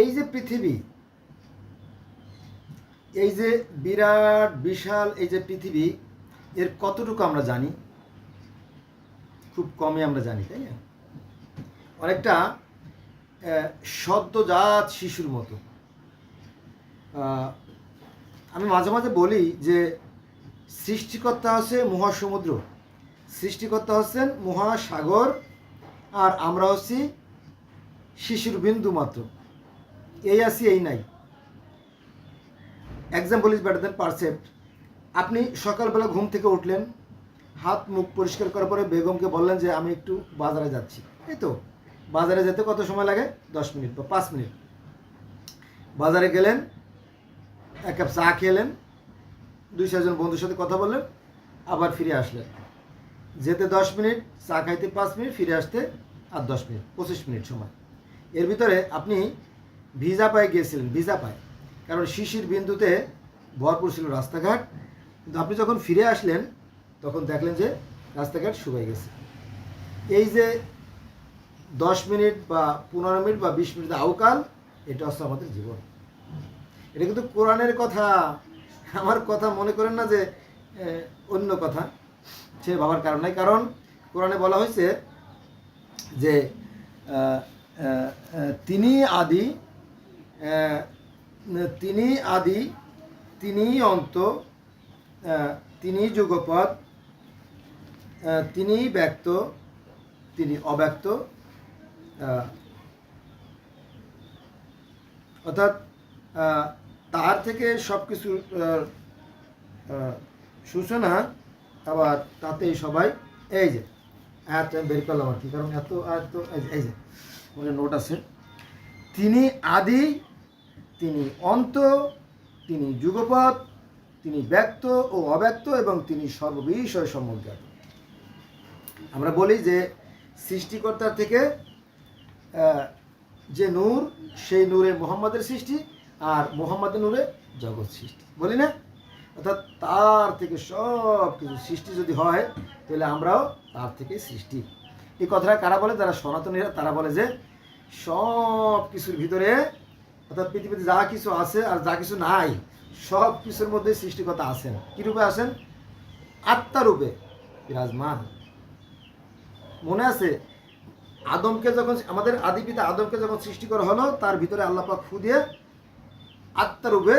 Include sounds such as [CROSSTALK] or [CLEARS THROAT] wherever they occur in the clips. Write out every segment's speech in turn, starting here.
এই যে পৃথিবী, এই যে বিরাট, বিশাল এই যে পৃথিবী, এর কতটুকু আমরা জানি? খুব কমই আমরা জানি, তাই না? অনেকটা সদ্যজাত শিশুর মতো। আমি মাঝে মাঝে বলি যে সৃষ্টিকর্তা হচ্ছে মহাসমুদ্র। সৃষ্টিকর্তা হচ্ছেন মহাসাগর, আর আমরা হচ্ছি শিশুর বিন্দু মাত্র। এই আছি এই নাই। Example is better than precept আপনি সকালবেলা ঘুম থেকে উঠলেন, হাত মুখ পরিষ্কার করার পরে বেগমকে বললেন যে আমি একটু বাজারে যাচ্ছি। এই তো, বাজারে যেতে কত সময় লাগে? দশ মিনিট বা পাঁচ মিনিট। বাজারে গেলেন, এক কাপ চা খেলেন, দুই চারজন বন্ধুর সাথে কথা বললেন, আবার ফিরে আসলেন। যেতে দশ মিনিট, চা খাইতে পাঁচ মিনিট, ফিরে আসতে আর দশ মিনিট, পঁচিশ মিনিট সময়। এর ভিতরে আপনি ভিজা পায়ে গিয়েছিলেন, ভিজা পায়ে। কারণ শিশির বিন্দুতে ভরপুর ছিল রাস্তাঘাট। কিন্তু আপনি যখন ফিরে আসলেন, তখন দেখলেন যে রাস্তাঘাট শুকাই গেছে। এই যে দশ মিনিট বা পনেরো মিনিট বা বিশ মিনিট আউকাল এটা হচ্ছে আমাদের জীবন। এটা কিন্তু কোরআনের কথা। আমার কথা মনে করেন না যে অন্য কথা। সে ভাবার কারণ নাই। কারণ কোরআনে বলা হয়েছে যে তিনি আদি তিনি আদি, তিনি অন্ত তিনি যুগপদ তিনি ব্যক্ত, তিনি অব্যক্ত অর্থাৎ তার থেকে সব কিছু সূচনা আবার তাতেই সবাই, এই যে আমি বের করলাম আর কি, কারণ এত আয়াত তো, এই যে- নোট আছে। তিনি আদি তিনি অন্ত, তিনি যুগপৎ, তিনি ব্যক্ত ও অব্যক্ত এবং তিনি সর্ববিষয় সম্যজ্ঞাত আমরা বলি যে সৃষ্টিকর্তার থেকে যে নূর, সেই নূরে মোহাম্মদের সৃষ্টি আর মোহাম্মদের নূরে জগৎ সৃষ্টি। বলি না? অর্থাৎ তার থেকে সব কিছু সৃষ্টি যদি হয়, তাহলে আমরাও তার থেকে সৃষ্টি। এই কথাটা কারা বলে? যারা সনাতনীরা, তারা বলে যে সব কিছুর ভিতরে অর্থাৎ পৃথিবীতে যা কিছু আছে আর যা কিছু নাই, সব কিছুর মধ্যে সৃষ্টিকর্তা আছেন। কী রূপে আসেন আত্মারূপে বিরাজমান। মনে আছে, আদমকে যখন, আমাদের আদি পিতা আদমকে যখন সৃষ্টি করা হলো, তার ভিতরে আল্লাহ পাক ফু দিয়ে আত্মারূপে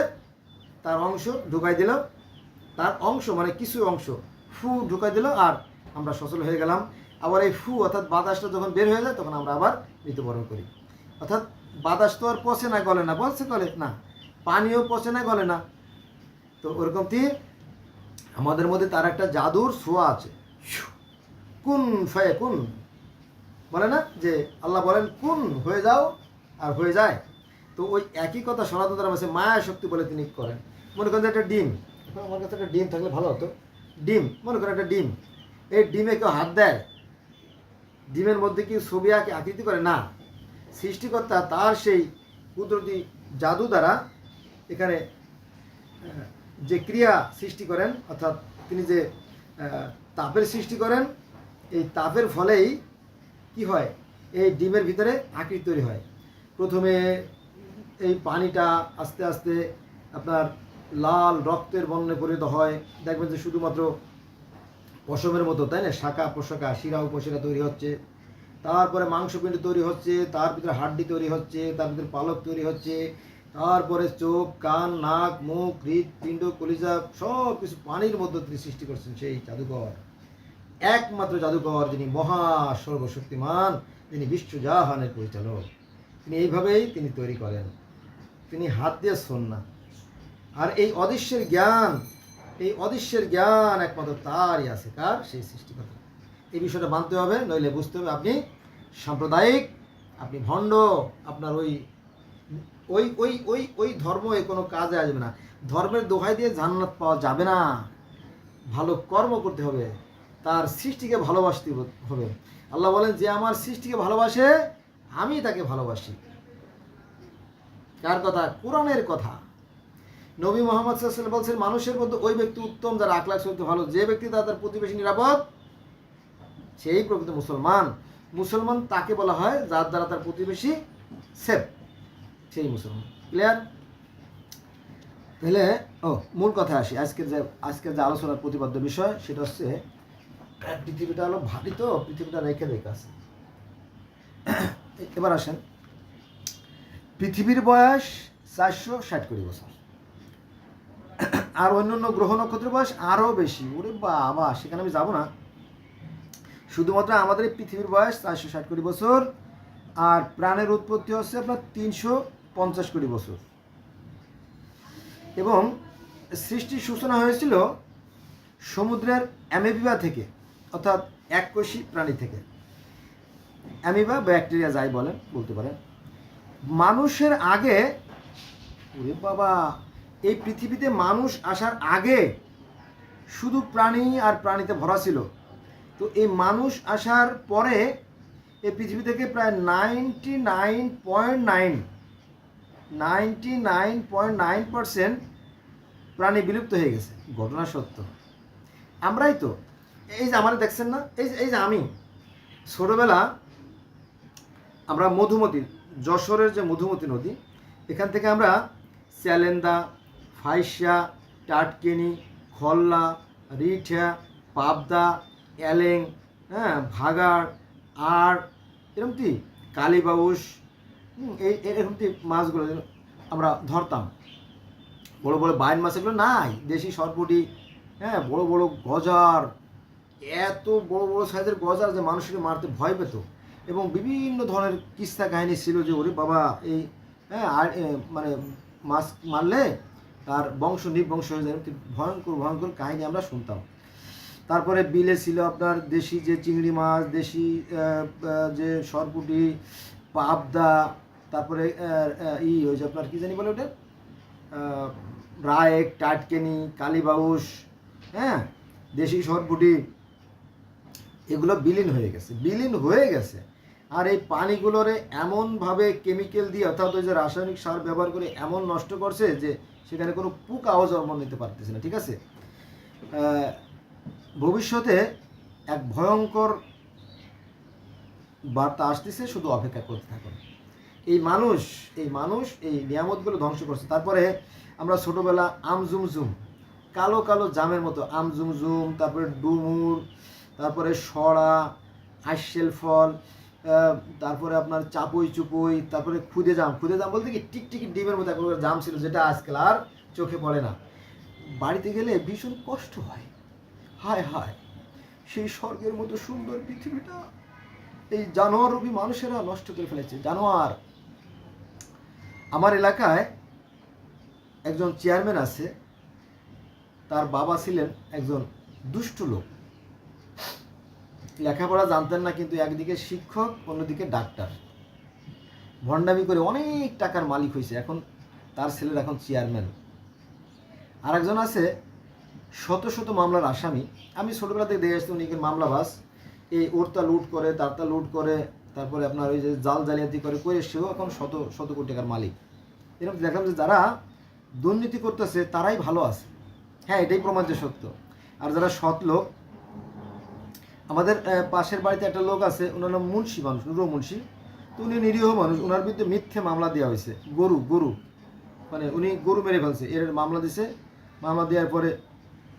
তার অংশ ঢুকাই দিল। তার অংশ মানে কিছু অংশ, ফু ঢুকাই দিল আর আমরা সচল হয়ে গেলাম। আবার এই ফু অর্থাৎ বাতাসটা যখন বের হয়ে যায়, তখন আমরা আবার মৃত্যুবরণ করি। অর্থাৎ বাতাস তো আর পচে না, গলে না, বলছে গলে, না, পানিও পচে না, গলে না। তো ওরকম কি? আমাদের মধ্যে তার একটা জাদুর ছোঁয়া আছে। কুন ফয়ে কুন? বলে না যে আল্লাহ বলেন, কুন হয়ে যাও আর হয়ে যায়। তো ওই একই কথা সনাতন ধর্ম আছে, মায়া শক্তি বলে তিনি করেন। মনে করেন একটা ডিম, এখন আমার কাছে একটা ডিম থাকলে ভালো হতো। ডিম, মনে করেন একটা ডিম, এই ডিমে কেউ হাত দেয়, ডিমের মধ্যে কি ছবি আঁকে, আকৃতি করে? না। সৃষ্টিকর্তা তার সেই কুদরতি জাদু দ্বারা এখানে যে ক্রিয়া সৃষ্টি করেন, অর্থাৎ তিনি যে তাপের সৃষ্টি করেন, এই তাপের ফলেই কি হয়? এই ডিমের ভিতরে আকৃতি তৈরি হয়। প্রথমে এই পানিটা আস্তে আস্তে আপনার লাল রক্তের বর্ণে পরিণত হয়। দেখবেন যে শুধুমাত্র পশমের মতো, তাই না? শাখা পোশাকা শিরা উপশিরা তৈরি হচ্ছে। তারপরে মাংসপিণ্ড তৈরি হচ্ছে, তার ভিতরে হাড্ডি তৈরি হচ্ছে, তার ভিতরে পালক তৈরি হচ্ছে, তারপরে চোখ, কান, নাক, মুখ হৃদপিণ্ড কলিজা সব কিছু পানির মধ্যে তিনি সৃষ্টি করছেন সেই জাদুঘর। একমাত্র জাদুঘর যিনি মহা সর্বশক্তিমান, তিনি বিশ্বজাহানের পরিচালক। তিনি এইভাবেই তিনি তৈরি করেন। তিনি হাত দিয়ে শোন না আর এই অদৃশ্যের জ্ঞান, এই অদৃশ্যের জ্ঞান একমাত্র তারই আছে কার সেই সৃষ্টিকর্তা। এই বিষয়টা মানতে হবে, নইলে বুঝতে হবে আপনি সাম্প্রদায়িক, আপনি ভণ্ড, আপনার ওই ওই ওই ওই ওই ধর্ম এ কোনো কাজে আসবে না। ধর্মের দোহাই দিয়ে জান্নাত পাওয়া যাবে না। ভালো কর্ম করতে হবে, তার সৃষ্টিকে ভালোবাসতে হবে। আল্লাহ বলেন, যে আমার সৃষ্টিকে ভালোবাসে, আমি তাকে ভালোবাসি। কার কথা? কোরআনের কথা। নবী মোহাম্মদ বলছেন, মানুষের মধ্যে ওই ব্যক্তি উত্তম, যারা আখলাখ চলতে ভালো। যে ব্যক্তি তার প্রতিবেশী নিরাপদ সেই প্রকৃত মুসলমান। মুসলমান তাকে বলা হয় যার দ্বারা তার প্রতিবেশী সেফ। সেই মুসলমান। ক্লিয়ার তাহলে, ও, মূল কথা আসি। আজকের যে আজকের যে আলোচনার প্রতিপাদ্য বিষয়, সেটা হচ্ছে, পৃথিবীটা হলো ভারী তো, পৃথিবীটা রেখে রেখে আছে। এবার আসেন। পৃথিবীর বয়স চারশো ষাট কোটি বছর। আর অন্যান্য গ্রহ নক্ষত্রের বয়স আরও বেশি। ওরে বাবা, সেখানে আমি যাব না। শুধুমাত্র আমাদের পৃথিবীর বয়স চারশো ষাট কোটি বছর, আর প্রাণের উৎপত্তি হচ্ছে আপনার তিনশো পঞ্চাশ কোটি বছর। এবং সৃষ্টির সূচনা হয়েছিল সমুদ্রের অ্যামেবিবা থেকে, অর্থাৎ এককোষী প্রাণী থেকে। অ্যামিবা, ব্যাকটেরিয়া যাই বলেন, বলতে পারেন। মানুষের আগে, ওরে বাবা, এই পৃথিবীতে মানুষ আসার আগে শুধু প্রাণী আর প্রাণীতে ভরা ছিল। তো এই মানুষ আসার পরে এই পৃথিবী থেকে প্রায় ninety nine point nine, ninety nine point nine percent প্রাণী বিলুপ্ত হয়ে গেছে, ঘটনা সত্য। আমরাই তো, এই যে আমার দেখছেন না, এই এই যে আমি, ছোটোবেলা আমরা মধুমতি, যশোরের যে মধুমতি নদী, এখান থেকে আমরা চ্যালেন্দা ফাইসা টাটকেনি খল্লা রিঠা, পাবদা অ্যালেং হ্যাঁ ভাগাড় আর এরকম কি? কালীবাউস এই এরকম কি মাছগুলো আমরা ধরতাম। বড় বড় বাইন মাছ এগুলো নাই, দেশি সরপুটি হ্যাঁ বড় বড় গজার, এত বড় বড় সাইজের গজার যে মানুষকে মারতে ভয় পেত। এবং বিভিন্ন ধরনের কিস্তা কাহিনী ছিল যে ওরে বাবা, এই হ্যাঁ আর মানে মাছ মারলে তার বংশ নির্বংশ হয়ে যায় ভয়ঙ্কর ভয়ঙ্কর কাহিনী আমরা শুনতাম। তারপরে বিলে ছিল আপনার দেশি যে চিংড়ি মাছ, দেশি যে সরপুটি, পাবদা, তারপরে ই যে আপনার কী জানি বলে ওটা? রায়েক, টাটকেনি কালীবাউস হ্যাঁ? দেশি সরপুটি, এগুলো বিলীন হয়ে গেছে, বিলীন হয়ে গেছে। আর এই পানিগুলোরে এমনভাবে কেমিক্যাল দিয়ে, অর্থাৎ ওই যে রাসায়নিক সার ব্যবহার করে এমন নষ্ট করছে যে সেখানে কোনো পোকাও জন্ম নিতে পারতেছে না, ঠিক আছে? ভবিষ্যতে এক ভয়ঙ্কর বার্তা আসতেছে, শুধু অপেক্ষা করতে থাকুন। এই মানুষ এই মানুষ এই নিয়ামতগুলো ধ্বংস করছে। তারপরে আমরা ছোটবেলা আমজুমজুম কালো কালো জামের মতো আমজুমজুম তারপরে ডুমুর, তারপরে সড়া আইসেল ফল তারপরে আপনার চাপুই চুপুই, তারপরে খুদে জাম। খুদে জাম বলতে কি টিকটিকি ডিমের মতো এক জাম ছিল, যেটা আজকাল আর চোখে পড়ে না। বাড়িতে গেলে ভীষণ কষ্ট হয়। হায় হায়, সেই স্বর্গের মতো সুন্দর পৃথিবীটা এই জানোয়ার রূপী মানুষেরা নষ্ট করে ফেলেছে। জানোয়ার, আমার এলাকায় একজন চেয়ারম্যান আছে, তার বাবা ছিলেন একজন দুষ্ট লোক। লেখাপড়া জানতেন না, কিন্তু একদিকে শিক্ষক, অন্যদিকে ডাক্তার। ভণ্ডামি করে অনেক টাকার মালিক হয়েছে। এখন তার ছেলের এখন চেয়ারম্যান। আর একজন আছে শত শত মামলার আসামি। আমি ছোটবেলা থেকে দেখে আসছি উনি কি মামলাবাস এই ওরতা লুট করে তারতা লুট করে, তারপরে আপনার ওই যে জাল জালিয়াতি করে করে সেও এখন শত শত কোটি টাকার মালিক। এরকম দেখলাম যে যারা দুর্নীতি করতেছে, তারাই ভালো আছে। হ্যাঁ এটাই প্রমাণ যে সত্য। আর যারা সৎ লোক, আমাদের পাশের বাড়িতে একটা লোক আছে, ওনার নাম মুন্সি মানুষ নুরো মুন্সি। তো উনি নিরীহ মানুষ ওনার বিরুদ্ধে মিথ্যে মামলা দেওয়া হয়েছে। গরু গরু। মানে উনি গরু মেরে ফেলছে। এর মামলা দিছে। মামলা দেওয়ার পরে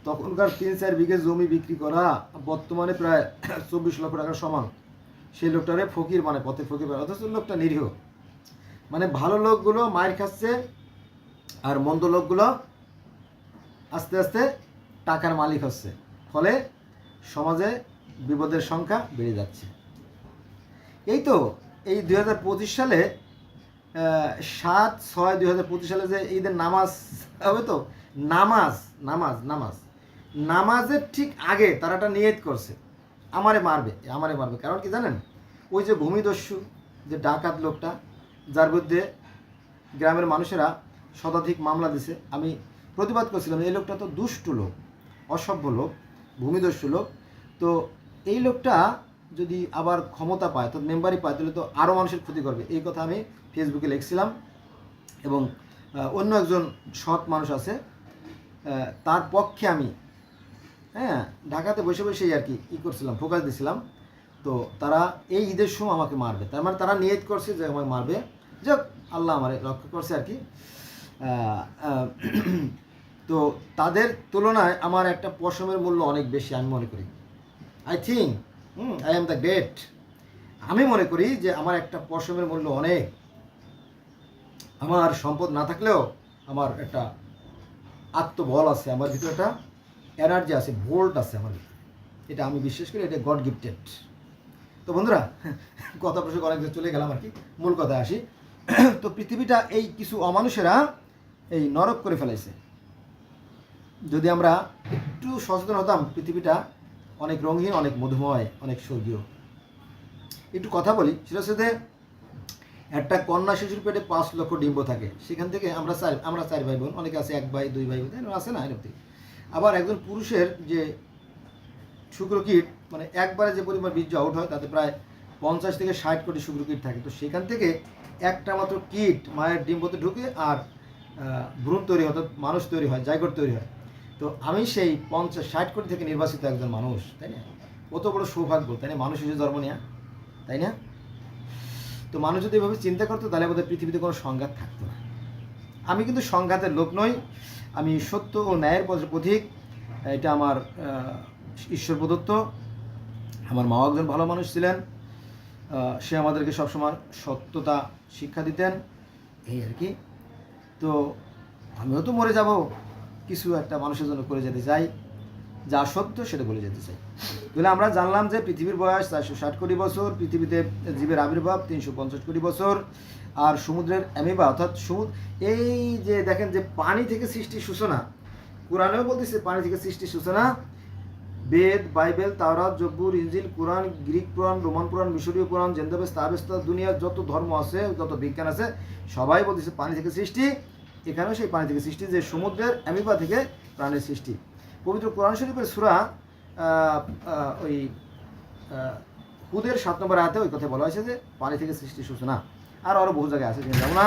তখনকার তিন চার বিঘে জমি বিক্রি করা বর্তমানে প্রায় চব্বিশ লক্ষ টাকার সমান। সেই লোকটারে ফকির মানে পথে ফকির বানায়। অথচ লোকটা নিরীহ। মানে ভালো লোকগুলো মায়ের খাচ্ছে আর মন্দ লোকগুলো আস্তে আস্তে টাকার মালিক হচ্ছে। ফলে সমাজে বিপদের সংখ্যা বেড়ে যাচ্ছে। এই তো এই দুই হাজার পঁচিশ সালে সাত ছয় দুই সালে যে ঈদের নামাজ হবে তো, নামাজ নামাজ নামাজ। নামাজের ঠিক আগে তারা একটা নিয়ত করছে। আমারে মারবে আমারে মারবে। কারণ কি জানেন? ওই যে ভূমিদস্যু, যে ডাকাত লোকটা, যার বিরুদ্ধে গ্রামের মানুষেরা শতাধিক মামলা দিছে। আমি প্রতিবাদ করছিলাম, এই লোকটা তো দুষ্ট লোক, অসভ্য লোক, ভূমিদস্যু লোক। তো এই লোকটা যদি আবার ক্ষমতা পায় তো মেম্বারই পায়, তাহলে তো আরও মানুষের ক্ষতি করবে। এই কথা আমি ফেসবুকে লিখছিলাম এবং অন্য একজন সৎ মানুষ আছে তার পক্ষে আমি হ্যাঁ ঢাকাতে বসে বসেই আর কি ই করছিলাম ফোকাস দিছিলাম। তো তারা এই ঈদের সময় আমাকে মারবে। তার মানে তারা নিয়ত করছে যে আমাকে মারবে। যাক, আল্লাহ আমার রক্ষা করছে আর কি। তো তাদের তুলনায় আমার একটা পশমের মূল্য অনেক বেশি, আমি মনে করি। I think I am the great আমি মনে করি যে আমার একটা পশমের মূল্য অনেক। আমার সম্পদ না থাকলেও আমার একটা আত্মবল আছে, আমার ভিতরে একটা এনার্জি আছে, ভোল্ট আছে আমার এটা আমি বিশ্বাস করি, এটা গড গিফটেড তো বন্ধুরা, কথা প্রসঙ্গ অনেক চলে গেলাম আর কি, মূল কথা আসি। তো পৃথিবীটা এই কিছু অমানুষেরা এই নরক করে ফেলাইছে। যদি আমরা একটু সচেতন হতাম, পৃথিবীটা অনেক রঙিন, অনেক মধুময়, অনেক স্বর্গীয়। একটু কথা বলি, সেটা হচ্ছে যে একটা কন্যা শিশুর পেটে পাঁচ লক্ষ ডিম্ব থাকে। সেখান থেকে আমরা চার আমরা চার ভাই বোন, অনেকে আছে এক ভাই, দুই ভাই বোন আছে না এরকম? আবার একজন পুরুষের যে শুক্রকীট মানে একবারে যে পরিমাণ বীর্য আউট হয়, তাতে প্রায় পঞ্চাশ থেকে ষাট কোটি শুক্রকীট থাকে। তো সেখান থেকে একটা মাত্র কীট মায়ের ডিম্বতে ঢুকে আর ভ্রূণ তৈরি অর্থাৎ মানুষ তৈরি হয় জায়গর তৈরি হয়। তো আমি সেই পঞ্চাশ, ষাট কোটি থেকে নির্বাচিত একজন মানুষ, তাই না? কত বড় সৌভাগ্য, তাই না? মানুষ হিসেবে জন্ম নেওয়া তাই না? তো মানুষ যদি এভাবে চিন্তা করতো, তাহলে আমাদের পৃথিবীতে কোনো সংঘাত থাকতো না। আমি কিন্তু সংঘাতের লোক নই আমি সত্য ও ন্যায়ের পথ- পথিক এটা আমার ঈশ্বর প্রদত্ত। আমার মাও একজন ভালো মানুষ ছিলেন সে আমাদেরকে সবসময় সত্যতা শিক্ষা দিতেন, এই আর কি। তো আমিও তো মরে যাব, কিছু একটা মানুষের জন্য করে যেতে চাই, যা সত্য সেটা বলে যেতে চাই। তাহলে আমরা জানলাম যে পৃথিবীর বয়স চারশো ষাট কোটি বছর, পৃথিবীতে জীবের আবির্ভাব তিনশো পঞ্চাশ কোটি বছর আর সমুদ্রের অ্যামিবা, অর্থাৎ সমুদ্র, এই যে দেখেন যে পানি থেকে সৃষ্টি সূচনা, কোরআনেও বলতেছে পানি থেকে সৃষ্টি সূচনা, বেদ, বাইবেল, তাওরাত, জব্বুর ইঞ্জিল কোরআন, গ্রিক পুরাণ, রোমান পুরাণ, মিশরীয় পুরাণ, জেন্দাবেস, তাবেস্তা দুনিয়ার যত ধর্ম আছে, যত বিজ্ঞান আছে, সবাই বলতেছে পানি থেকে সৃষ্টি। এখানেও সেই পানি থেকে সৃষ্টি, যে সমুদ্রের অ্যামিবা থেকে প্রাণের সৃষ্টি। পবিত্র কোরআন শরীফের সুরা ওই হুদের সাত নম্বর আয়াতে ওই কথা বলা হয়েছে যে পানি থেকে সৃষ্টি সূচনা। আর আরও বহু জায়গায় আছে যাব না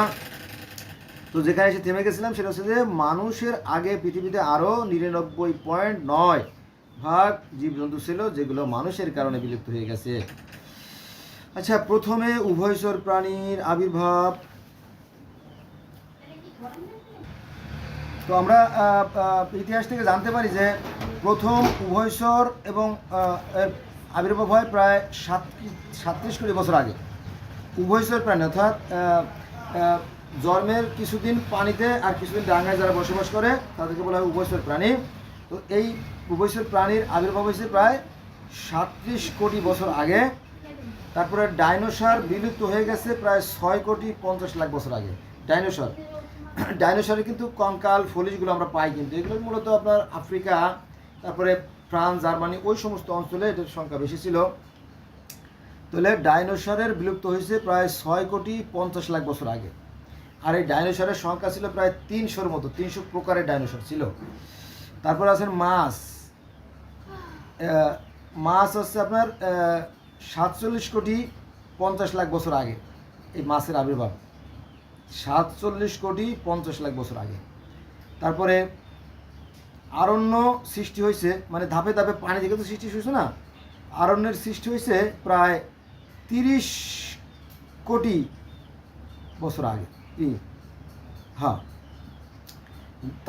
তো যেখানে এসে থেমে গেছিলাম সেটা হচ্ছে যে মানুষের আগে পৃথিবীতে আরও নিরানব্বই পয়েন্ট নয় ভাগ জীবজন্তু ছিল, যেগুলো মানুষের কারণে বিলুপ্ত হয়ে গেছে। আচ্ছা প্রথমে উভয়চর প্রাণীর আবির্ভাব। তো আমরা ইতিহাস থেকে জানতে পারি যে প্রথম উভয়চর এবং আবির্ভাব হয় প্রায় সাত, সাতত্রিশ কোটি বছর আগে। উভয়চর প্রাণী, অর্থাৎ জন্মের কিছুদিন পানিতে আর কিছুদিন ডাঙায় যারা বসবাস করে, তাদেরকে বলা হয় উভয়চর প্রাণী। তো এই উভয়চর প্রাণীর আবির্ভাব হয়েছে প্রায় সাতত্রিশ কোটি বছর আগে। তারপরে ডাইনোসর বিলুপ্ত হয়ে গেছে প্রায় ছয় কোটি পঞ্চাশ লাখ বছর আগে। ডাইনোসর। [CLEARS THROAT] ডাইনোসরের কিন্তু কঙ্কাল, ফলিশগুলো আমরা পাই কিন্তু। এগুলো মূলত আপনার আফ্রিকা, তারপরে ফ্রান্স, জার্মানি, ওই সমস্ত অঞ্চলে এটার সংখ্যা বেশি ছিল। তাহলে ডাইনোসরের বিলুপ্ত হয়েছে প্রায় ছয় কোটি পঞ্চাশ লাখ বছর আগে। আর এই ডাইনোসরের সংখ্যা ছিল প্রায় তিনশোর মতো, তিনশো প্রকারের ডাইনোসর ছিল। তারপর আছেন মাছ। মাছ হচ্ছে আপনার সাতচল্লিশ কোটি পঞ্চাশ লাখ বছর আগে এই মাছের আবির্ভাব। সাতচল্লিশ কোটি পঞ্চাশ লাখ বছর আগে। তারপরে আরণ্য সৃষ্টি হয়েছে মানে ধাপে ধাপে পানি থেকে তো সৃষ্টি হয়েছে না, আরণ্যের সৃষ্টি হয়েছে প্রায় তিরিশ কোটি বছর আগে। হ্যাঁ।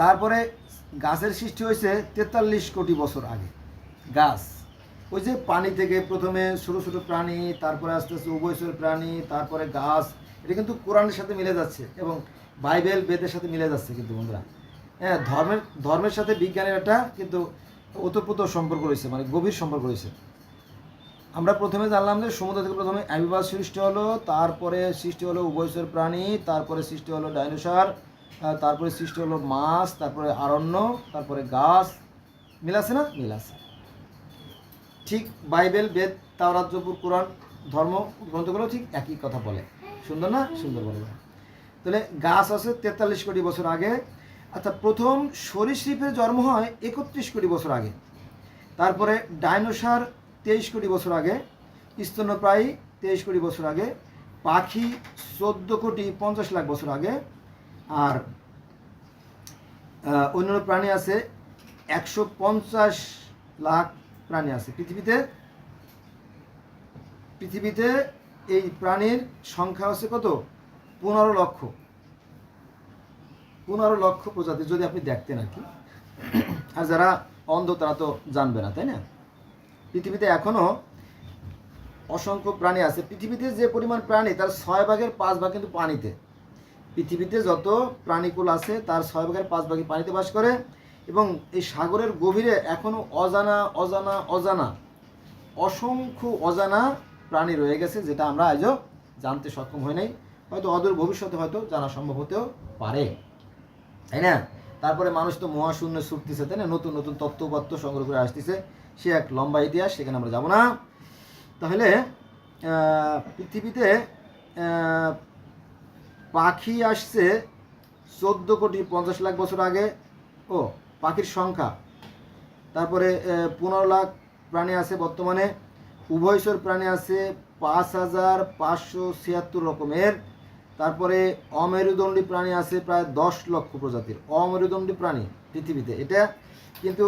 তারপরে গাছের সৃষ্টি হয়েছে তেতাল্লিশ কোটি বছর আগে। গাছ। ওই যে পানি থেকে প্রথমে ছোটো ছোটো প্রাণী, তারপরে আস্তে আস্তে উভয়চর প্রাণী, তারপরে গাছ, এটা কিন্তু কোরআনের সাথে মিলে যাচ্ছে এবং বাইবেল বেদের সাথে মিলে যাচ্ছে কিন্তু বন্ধুরা। হ্যাঁ ধর্মের ধর্মের সাথে বিজ্ঞানের একটা কিন্তু ওতপ্রোত সম্পর্ক রয়েছে মানে গভীর সম্পর্ক রয়েছে। আমরা প্রথমে জানলাম যে সমুদ্র থেকে প্রথমে অ্যামিবাস সৃষ্টি হলো তারপরে সৃষ্টি হলো উভয়চর প্রাণী তারপরে সৃষ্টি হলো ডাইনোসর তারপরে সৃষ্টি হলো মাছ তারপরে আরণ্য তারপরে গাছ। মিল আছে না? মিল আছে। ঠিক বাইবেল বেদ তাওরাত জবুর কোরআন ধর্ম গ্রন্থগুলো ঠিক একই কথা বলে। সুন্দর না? সুন্দর বলে। তাহলে গাছ আছে তেতাল্লিশ কোটি বছর আগে আচ্ছা প্রথম সরীসৃপের জন্ম হয় একত্রিশ কোটি বছর আগে। তারপরে ডাইনোসর তেইশ কোটি বছর আগে, স্তন্যপ্রায়ী তেইশ কোটি বছর আগে, পাখি চোদ্দ কোটি পঞ্চাশ লাখ বছর আগে, আর অন্যান্য প্রাণী আছে একশো পঞ্চাশ লাখ প্রাণী আছে। পৃথিবীতে পৃথিবীতে এই প্রাণীর সংখ্যা হচ্ছে কত? পনেরো লক্ষ। পনেরো লক্ষ প্রজাতি, যদি আপনি দেখতেন আর কি। আর যারা অন্ধ, তারা তো জানবে না, তাই না? পৃথিবীতে এখনও অসংখ্য প্রাণী আছে। পৃথিবীতে যে পরিমাণ প্রাণী, তার ছয় ভাগের পাঁচ ভাগ কিন্তু পানিতে। পৃথিবীতে যত প্রাণীকুল আছে, তার ছয় ভাগের পাঁচ ভাগই পানিতে বাস করে এবং এই সাগরের গভীরে এখনও অজানা অজানা অজানা, অসংখ্য অজানা প্রাণী রয়ে গেছে, যেটা আমরা আজও জানতে সক্ষম হই নাই। হয়তো অদূর ভবিষ্যতে হয়তো জানা সম্ভব হতেও পারে। তাই না? তারপরে মানুষ তো মহাশূন্য ছুটতেছে, তাই না? নতুন নতুন তত্ত্বপত্র সংগ্রহ করে আসতেছে। সে এক লম্বা ইতিহাস, সেখানে আমরা যাব না। তাহলে পৃথিবীতে পাখি আসছে চোদ্দ কোটি পঞ্চাশ লাখ বছর আগে। ও, পাখির সংখ্যা। তারপরে পনেরো লাখ প্রাণী আছে বর্তমানে। উভয়চর প্রাণী আছে পাঁচ হাজার পাঁচশো ছিয়াত্তর রকমের। তারপরে, অমেরুদণ্ডী প্রাণী আছে প্রায় দশ লক্ষ প্রজাতির। অমেরুদণ্ডী প্রাণী পৃথিবীতে, এটা কিন্তু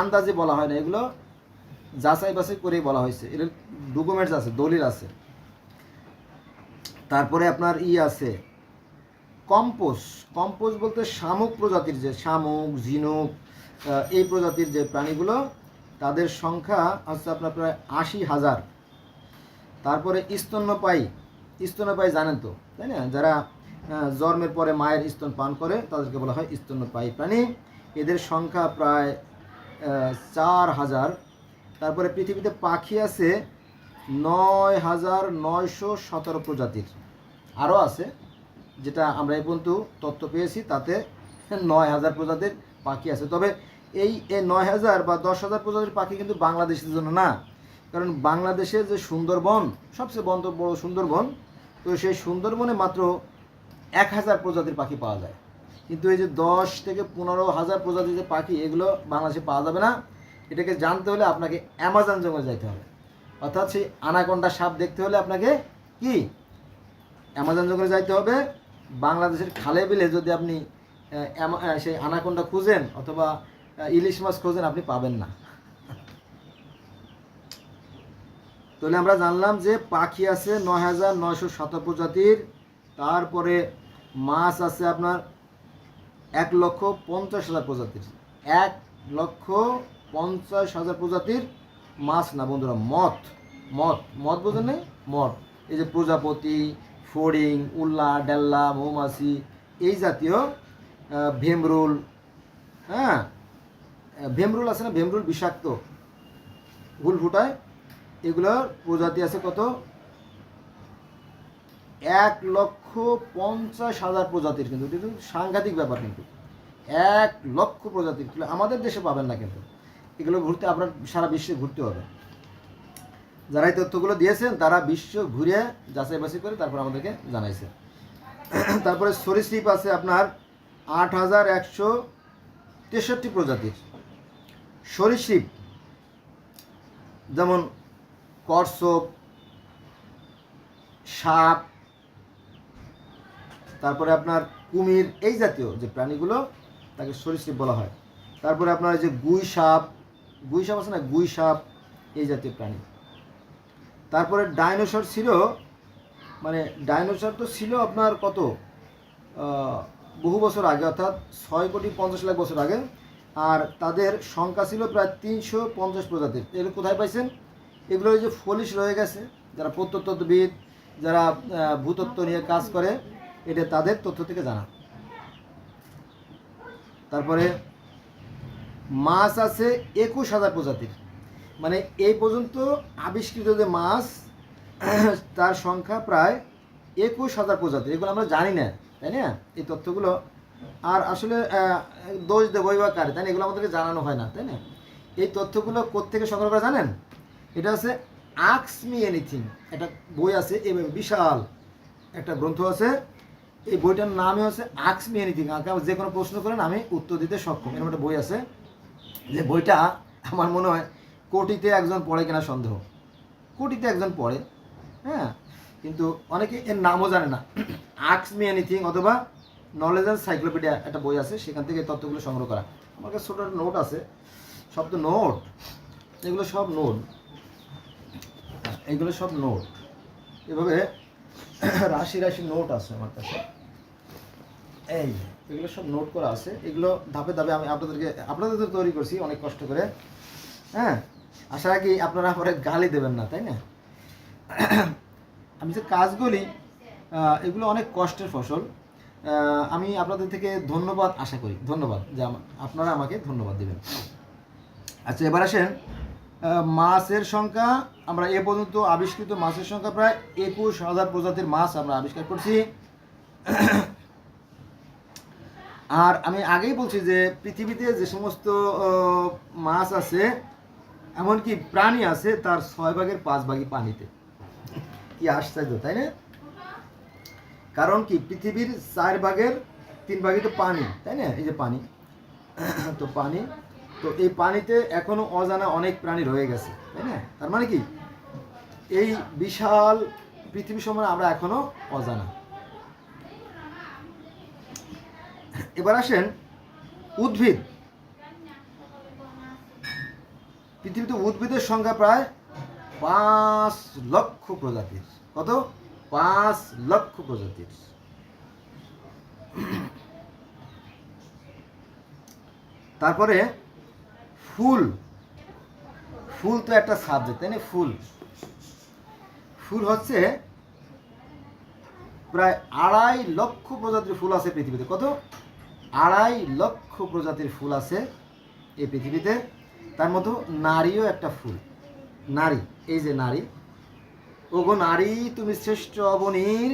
আন্দাজে বলা হয় না, এগুলো যাচাই বাছাই করেই বলা হয়েছে। এর ডকুমেন্টস আছে, দলিল আছে। তারপরে আপনার ই আছে কম্পোজ কম্পোজ বলতে শামুক প্রজাতির যে শামুক, ঝিনুক এই প্রজাতির যে প্রাণীগুলো, তাদের সংখ্যা হচ্ছে আপনার প্রায় আশি হাজার। তারপরে স্তন্যপায়ী। স্তন্যপায়ী জানেন তো, তাই না? যারা জন্মের পরে মায়ের স্তন পান করে, তাদেরকে বলা হয় স্তন্যপায়ী প্রাণী। এদের সংখ্যা প্রায় চার হাজার। তারপরে পৃথিবীতে পাখি আছে নয় হাজার নয়শো সতেরো প্রজাতির। আরও আছে, যেটা আমরা এই পর্যন্ত তথ্য পেয়েছি, তাতে নয় হাজার প্রজাতির পাখি আছে। তবে এই নয় হাজার বা দশ হাজার প্রজাতির পাখি কিন্তু বাংলাদেশের জন্য না। কারণ বাংলাদেশের যে সুন্দরবন, সবচেয়ে বন্ধ, বড় সুন্দরবন, তো সেই সুন্দরবনে মাত্র এক হাজার প্রজাতির পাখি পাওয়া যায়। কিন্তু এই যে দশ থেকে পনেরো হাজার প্রজাতির যে পাখি, এগুলো বাংলাদেশে পাওয়া যাবে না। এটাকে জানতে হলে আপনাকে অ্যামাজন জঙ্গলে যাইতে হবে। অর্থাৎ সেই আনাকন্ডা সাপ দেখতে হলে আপনাকে কি? অ্যামাজন জঙ্গলে যাইতে হবে। বাংলাদেশের খালে বিলে যদি আপনি সেই আনাকন্ডা খুঁজেন অথবা ইলিশ মাছ খোঁজেন, আপনি পাবেন না। তাহলে আমরা জানলাম যে পাখি আছে নয় হাজার নয়শো সতেরো প্রজাতির। তারপরে মাছ আছে আপনার এক লক্ষ পঞ্চাশ হাজার প্রজাতির। এক লক্ষ পঞ্চাশ হাজার প্রজাতির মাছ না, বন্ধুরা মথ মথ মথ বোঝেন নেই? মথ এই যে প্রজাপতি, ফড়িং, উল্লা, ডেল্লা, মৌমাছি, এই জাতীয় ভেমরুল হ্যাঁ? ভেমরুল আছে না? ভেমরুল বিষাক্ত। হুল ফুটায়। এগুলোর প্রজাতি আছে কত? এক লক্ষ পঞ্চাশ হাজার প্রজাতির কিন্তু, এটা কিন্তু সাংঘাতিক ব্যাপার কিন্তু। এক লক্ষ প্রজাতির, কিন্তু আমাদের দেশে পাবেন না কিন্তু। এগুলো ঘুরতে আপনার সারা বিশ্বে ঘুরতে হবে। যারা এই তথ্যগুলো দিয়েছেন, তারা বিশ্ব ঘুরে যাচাই বাছাই করে তারপর আমাদেরকে জানাইছে তারপরে সরীসৃপ আছে আপনার আট হাজার একশো তেষট্টি প্রজাতির। সরীসৃপ যেমন কচ্ছপ সাপ তারপরে আপনার কুমির, এই জাতীয় যে প্রাণীগুলো তাকে সরীসৃপ বলা হয়। তারপরে আপনার যে গুই সাপ গুই সাপ আছে না? গুই সাপ, এই জাতীয় প্রাণী। তারপরে ডাইনোসর ছিল মানে ডাইনোসর তো ছিল আপনার কত? বহু বছর আগে, অর্থাৎ ছয় কোটি পঞ্চাশ লাখ বছর আগে। আর তাদের সংখ্যা ছিল প্রায় তিনশো পঞ্চাশ প্রজাতির। এগুলো কোথায় পাইছেন? এগুলো যে ফলিশ রয়ে গেছে, যারা প্রত্যত্ত্ববিদ, যারা ভূতত্ত্ব নিয়ে কাজ করে। এটা তাদের তথ্য থেকে জানা। তারপরে, মাছ আছে একুশ হাজার প্রজাতির। মানে এই পর্যন্ত আবিষ্কৃত যে মাছ, [CLEARS THROAT] তার সংখ্যা প্রায় একুশ হাজার প্রজাতির। এগুলো আমরা জানি না, তাই না? এই তথ্যগুলো। আর আসলে দোষ দেবই বা কারে, তাই না? এগুলো আমাদেরকে জানানো হয় না, তাই না? এই তথ্যগুলো কোত্থেকে সংগ্রহ করা জানেন? এটা হচ্ছে আক্স মি এনিথিং একটা বই আছে এবং বিশাল। একটা গ্রন্থ আছে এই বইটার নামে হচ্ছে আক্স মি এনিথিং যে কোনো প্রশ্ন করেন, আমি উত্তর দিতে সক্ষম। এরকম একটা বই আছে যে বইটা আমার মনে হয় কোটিতে একজন পড়ে কিনা সন্দেহ। কোটিতে একজন পড়ে হ্যাঁ? কিন্তু অনেকে এর নামও জানে না। আক্স মি এনিথিং অথবা নলেজ অ্যান্ড সাইক্লোপিডিয়া একটা বই আছে, সেখান থেকে তথ্যগুলো সংগ্রহ করা। আমার কাছে ছোটো নোট আছে সব তো নোট। এগুলো সব নোট। এগুলো সব নোট। এভাবে রাশি রাশি নোট আছে আমার কাছে। এই, এগুলো সব নোট করা আছে। এগুলো ধাপে ধাপে আমি আপনাদেরকে আপনাদের তৈরি করছি, অনেক কষ্ট করে। হ্যাঁ? আশা রাখি আপনারা পরে গালি দেবেন না, তাই না? আমি যে কাজগুলি এগুলো অনেক কষ্টের ফসল। আমি আপনাদের থেকে ধন্যবাদ আশা করি। ধন্যবাদ যে আপনারা আমাকে ধন্যবাদ দেবেন। আচ্ছা এবার আসেন মাছের সংখ্যা। আমরা এ পর্যন্ত আবিষ্কৃত মাছের সংখ্যা প্রায় একুশ হাজার প্রজাতির মাছ আমরা আবিষ্কার করছি। আর আমি আগেই বলছি যে পৃথিবীতে যে সমস্ত মাছ আছে, এমনকি প্রাণী আছে, তার ছয় ভাগের পাঁচ ভাগই পানিতে। কি আশ্চর্য, তাই না? কারণ কি, পৃথিবীর চার ভাগের তিন ভাগই তো পানি, তাই না? এই যে পানি, তো পানি, তো এই পানিতে এখনও অজানা অনেক প্রাণী রয়ে গেছে, তাই না? তার মানে কি, এই বিশাল পৃথিবী সময় আমরা এখনও অজানা। এবার আসেন উদ্ভিদ। পৃথিবীতে উদ্ভিদের সংখ্যা প্রায় পাঁচ লক্ষ প্রজাতির। কত? পাঁচ লক্ষ প্রজাতির। তারপরে ফুল। ফুল তো একটা সাবজেক্ট তাই না? ফুল। ফুল হচ্ছে প্রায় আড়াই লক্ষ প্রজাতির ফুল আছে পৃথিবীতে। কত? আড়াই লক্ষ প্রজাতির ফুল আছে এই পৃথিবীতে। তার মতো নারীও একটা ফুল। নারী, এই যে নারী। ওগো নারী, তুমি শ্রেষ্ঠ অবনীর।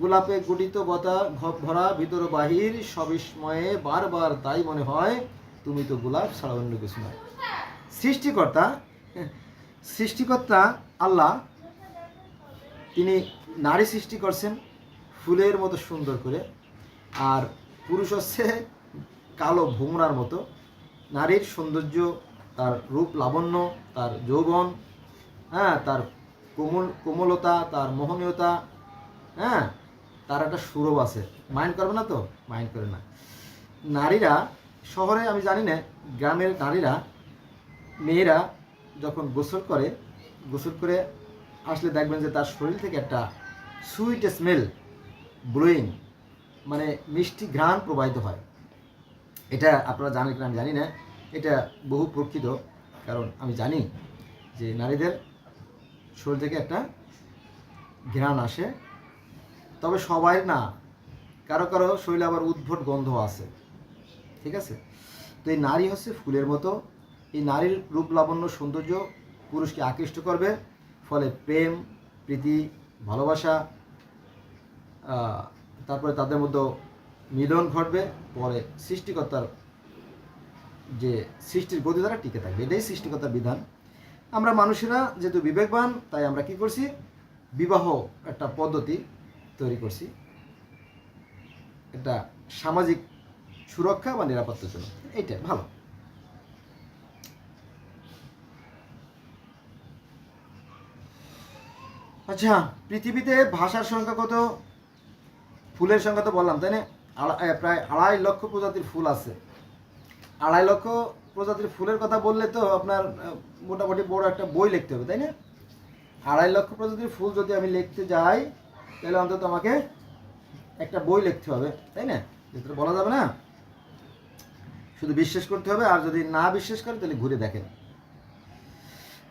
গোলাপে গুটিত বতা ভরা ভিতর বাহির। সবিস্ময়ে বারবার তাই মনে হয়, তুমি তো গোলাপ ছাড়া অন্য কিছু নয়। সৃষ্টিকর্তা সৃষ্টিকর্তা আল্লাহ, তিনি নারী সৃষ্টি করছেন ফুলের মতো সুন্দর করে। আর পুরুষ হচ্ছে কালো ভোমরার মতো। নারীর সৌন্দর্য, তার রূপ লাবণ্য, তার যৌবন হ্যাঁ তার কোমল, কোমলতা, তার মোহনীয়তা হ্যাঁ তার একটা সুরভ আছে। মাইন্ড করবে না তো? মাইন্ড করে না। নারীরা, শহরে আমি জানি না, গ্রামের নারীরা, মেয়েরা যখন গোসল করে গোসল করে আসলে দেখবেন যে তার শরীর থেকে একটা সুইট স্মেল ব্লোয়িং মানে মিষ্টি ঘ্রাণ প্রবাহিত হয়। এটা আপনারা জানেন কিনা আমি জানি না। এটা বহু প্রকৃত, কারণ আমি জানি যে নারীদের শরীর থেকে একটা ঘ্রাণ আসে। তবে সবাই না, কারও কারও শরীরে আবার উদ্ভট গন্ধ আছে। ঠিক আছে? তো এই নারী হচ্ছে ফুলের মতো। এই নারীর রূপ লাবণ্য সৌন্দর্য পুরুষকে আকৃষ্ট করবে। ফলে প্রেম, প্রীতি, ভালোবাসা তারপরে তাদের মধ্যে মিলন ঘটবে, পরে সৃষ্টিকর্তার যে সৃষ্টির গতি দ্বারা টিকে থাকবে। এটাই সৃষ্টিকর্তার বিধান। আমরা মানুষেরা যেহেতু বিবেকবান, তাই আমরা কি করছি? বিবাহ একটা পদ্ধতি তৈরি করছি। একটা সামাজিক সুরক্ষা বা নিরাপত্তার জন্য। এইটা ভালো। আচ্ছা পৃথিবীতে ভাষার সংখ্যা কত? ফুলের সংখ্যা তো বললাম, তাই না? প্রায় আড়াই লক্ষ প্রজাতির ফুল আছে। আড়াই লক্ষ প্রজাতির ফুলের কথা বললে তো আপনার মোটামুটি বড় একটা বই লিখতে হবে, তাই না? আড়াই লক্ষ প্রজাতির ফুল যদি আমি লিখতে যাই, তাহলে অন্তত আমাকে একটা বই লিখতে হবে, তাই না? যেটা বলা যাবে না? শুধু বিশ্বাস করতে হবে, আর যদি না বিশ্বাস করে, তাহলে ঘুরে দেখেন।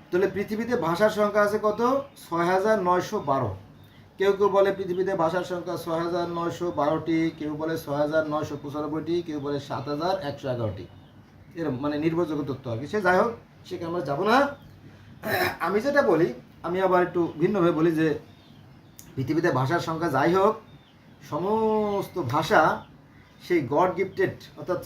তাহলে পৃথিবীতে ভাষার সংখ্যা আছে কত? ছয় হাজার নয়শো বারো। কেউ কেউ বলে পৃথিবীতে ভাষার সংখ্যা ছয় হাজার নয়শো বারোটি, কেউ বলে ছয় হাজার নয়শো পঁচানব্বইটি, কেউ বলে সাত হাজার একশো এগারোটি। এরকম মানে নির্ভরযোগ্য তথ্য আর কি। সে যাই হোক, সেখানে আমরা যাব না। আমি যেটা বলি, আমি আবার একটু ভিন্নভাবে বলি যে, পৃথিবীতে ভাষার সংখ্যা যাই হোক, সমস্ত ভাষা সেই গড গিফটেড, অর্থাৎ